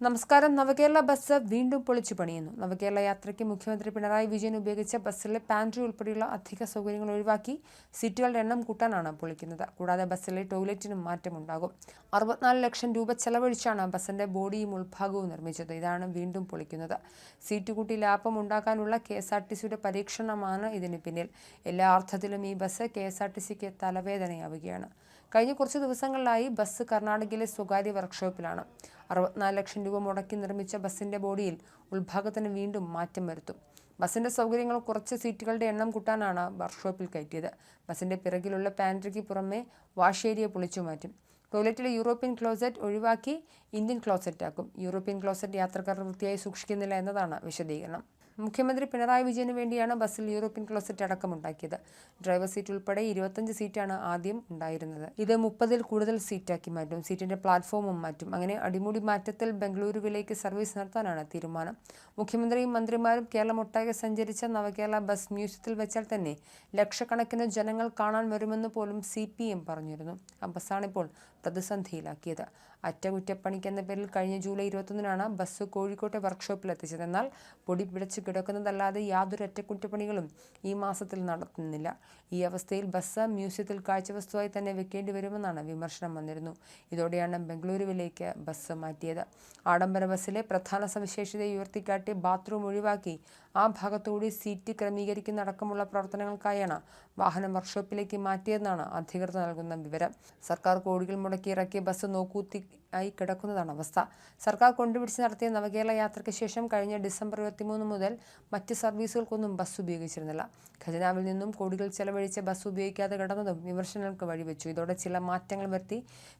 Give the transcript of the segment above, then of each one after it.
നമസ്കാരം. നവകേരള ബസ് വീണ്ടും പൊളിച്ചു പണിയുന്നു നവകേരള യാത്രയ്ക്ക് മുഖ്യമന്ത്രി പിണറായി വിജയൻ ഉപയോഗിച്ച ബസ്സിലെ പാൻട്രി ഉൾപ്പെടെയുള്ള അധിക സൗകര്യങ്ങൾ ഒഴിവാക്കി സീറ്റുകളുടെ എണ്ണം കൂട്ടാനാണ് പൊളിക്കുന്നത്. കൂടാതെ ബസ്സിലെ ടോയ്ലറ്റിനും മാറ്റമുണ്ടാകും. അറുപത്തിനാല് ലക്ഷം രൂപ ചെലവഴിച്ചാണ് ബസ്സിന്റെ ബോഡിയും ഉൾഭാഗവും നിർമ്മിച്ചത്. ഇതാണ് വീണ്ടും പൊളിക്കുന്നത്. സീറ്റ് കൂട്ടി ലാഭം ഉണ്ടാക്കാനുള്ള കെ എസ് ആർ ടി സിയുടെ പരീക്ഷണമാണ് ഇതിന് പിന്നിൽ. എല്ലാ അർത്ഥത്തിലും ഈ bus K S R T സിക്ക് തലവേദനയാവുകയാണ്. കഴിഞ്ഞ കുറച്ച് ദിവസങ്ങളിലായി ബസ് കർണാടകയിലെ സ്വകാര്യ വർക്ക്ഷോപ്പിലാണ് അറുപത്തിനാല് ലക്ഷം രൂപ മുടക്കി നിർമ്മിച്ച ബസിന്റെ ബോഡിയിൽ ഉൾഭാഗത്തിന് വീണ്ടും മാറ്റം വരുത്തും. ബസിന്റെ സൗകര്യങ്ങൾ കുറച്ച് സീറ്റുകളുടെ എണ്ണം കൂട്ടാനാണ് വർക്ക്ഷോപ്പിൽ കയറ്റിയത്. ബസിന്റെ പിറകിലുള്ള പാൻട്രിക്ക് പുറമെ വാഷ് ഏരിയ പൊളിച്ചു മാറ്റും. ടോയ്ലറ്റിലെ യൂറോപ്യൻ ക്ലോസറ്റ് ഒഴിവാക്കി ഇന്ത്യൻ ക്ലോസറ്റ് ആക്കും യൂറോപ്യൻ ക്ലോസറ്റ് യാത്രക്കാർ വൃത്തിയായി സൂക്ഷിക്കുന്നില്ല എന്നതാണ് വിശദീകരണം. മുഖ്യമന്ത്രി പിണറായി വിജയന് വേണ്ടിയാണ് ബസ്സിൽ യൂറോപ്യൻ ക്ലോസറ്റ് അടക്കമുണ്ടാക്കിയത്. ഡ്രൈവർ സീറ്റ് ഉൾപ്പെടെ ഇരുപത്തഞ്ച് സീറ്റാണ് ആദ്യം ഉണ്ടായിരുന്നത്. ഇത് മുപ്പതിൽ കൂടുതൽ സീറ്റാക്കി മാറ്റും. സീറ്റിന്റെ പ്ലാറ്റ്ഫോമും മാറ്റും. അങ്ങനെ അടിമുടി മാറ്റത്തിൽ ബംഗളൂരുവിലേക്ക് സർവീസ് നടത്താനാണ് തീരുമാനം. മുഖ്യമന്ത്രിയും മന്ത്രിമാരും കേരളമൊട്ടാകെ സഞ്ചരിച്ച നവകേരള ബസ് മ്യൂസിയത്തിൽ വെച്ചാൽ തന്നെ ലക്ഷക്കണക്കിന് ജനങ്ങൾ കാണാൻ വരുമെന്ന് പോലും സി പി എം പറഞ്ഞിരുന്നു. ആ ബസ്സാണിപ്പോൾ പ്രതിസന്ധിയിലാക്കിയത്. അറ്റകുറ്റപ്പണിക്ക് എന്ന പേരിൽ കഴിഞ്ഞ ജൂലൈ ഇരുപത്തൊന്നിനാണ് ബസ് കോഴിക്കോട്ടെ വർക്ക്ഷോപ്പിൽ എത്തിച്ചത്. എന്നാൽ പൊടി പിടിച്ച് കിടക്കുന്നതല്ലാതെ യാതൊരു അറ്റകുറ്റപ്പണികളും ഈ മാസത്തിൽ നടത്തുന്നില്ല. ഈ അവസ്ഥയിൽ ബസ് മ്യൂസിയത്തിൽ കാഴ്ചവസ്തുവായി തന്നെ വെക്കേണ്ടി വരുമെന്നാണ് വിമർശനം വന്നിരുന്നു. ഇതോടെയാണ് ബംഗളൂരുവിലേക്ക് ബസ് മാറ്റിയത്. ആഡംബര ബസ്സിലെ പ്രധാന സവിശേഷതയെ ഉയർത്തിക്കാട്ടി ബാത്റൂം ഒഴിവാക്കി ആ ഭാഗത്തുകൂടി സീറ്റ് ക്രമീകരിക്കുന്ന അടക്കമുള്ള പ്രവർത്തനങ്ങൾക്കായാണ് വാഹനം വർക്ക്ഷോപ്പിലേക്ക് മാറ്റിയതെന്നാണ് അധികൃതർ നൽകുന്ന വിവരം. സർക്കാർ കോടികൾ മുടക്കി ഇറക്കിയ ബസ് നോക്കൂത്തി ആയി കിടക്കുന്നതാണ് അവസ്ഥ. സർക്കാർ കൊണ്ടുപിടിച്ച് നടത്തിയ നവകേരള യാത്രയ്ക്ക് ശേഷം കഴിഞ്ഞ ഡിസംബർ ഇരുപത്തിമൂന്ന് മുതൽ മറ്റ് സർവീസുകൾക്കൊന്നും ബസ് ഉപയോഗിച്ചിരുന്നില്ല. ഖജനാവിൽ നിന്നും കോടികൾ ചെലവഴിച്ച് ബസ് ഉപയോഗിക്കാതെ കിടന്നതും വിമർശനങ്ങൾക്ക് വഴിവെച്ചു. ഇതോടെ ചില മാറ്റങ്ങൾ വരുത്തി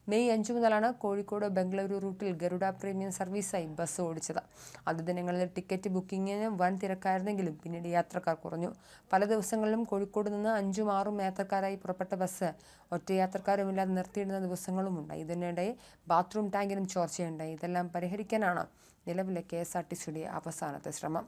മെയ് അഞ്ചു മുതലാണ് കോഴിക്കോട് ബംഗളൂരു റൂട്ടിൽ ഗരുഡ പ്രീമിയം സർവീസായി ബസ് ഓടിച്ചത്. ആദ്യ ദിനങ്ങളിൽ ടിക്കറ്റ് ബുക്കിങ്ങിന് വൻ തിരക്കായിരുന്നെങ്കിലും പിന്നീട് യാത്രക്കാർ കുറഞ്ഞു. പല ദിവസങ്ങളിലും കോഴിക്കോട് നിന്ന് അഞ്ചും ആറും യാത്രക്കാരായി പുറപ്പെട്ട ബസ് ഒറ്റ യാത്രക്കാരുമില്ലാതെ നിർത്തിയിടുന്ന ദിവസങ്ങളുമുണ്ട്. ഇതിനിടെ ബാത്റൂം ടാങ്കിനും ചോർച്ചയുണ്ടായി ഇതെല്ലാം പരിഹരിക്കാനാണ് നിലവിലെ കെ എസ് ആർ ടി സിയുടെ അവസാനത്തെ ശ്രമം.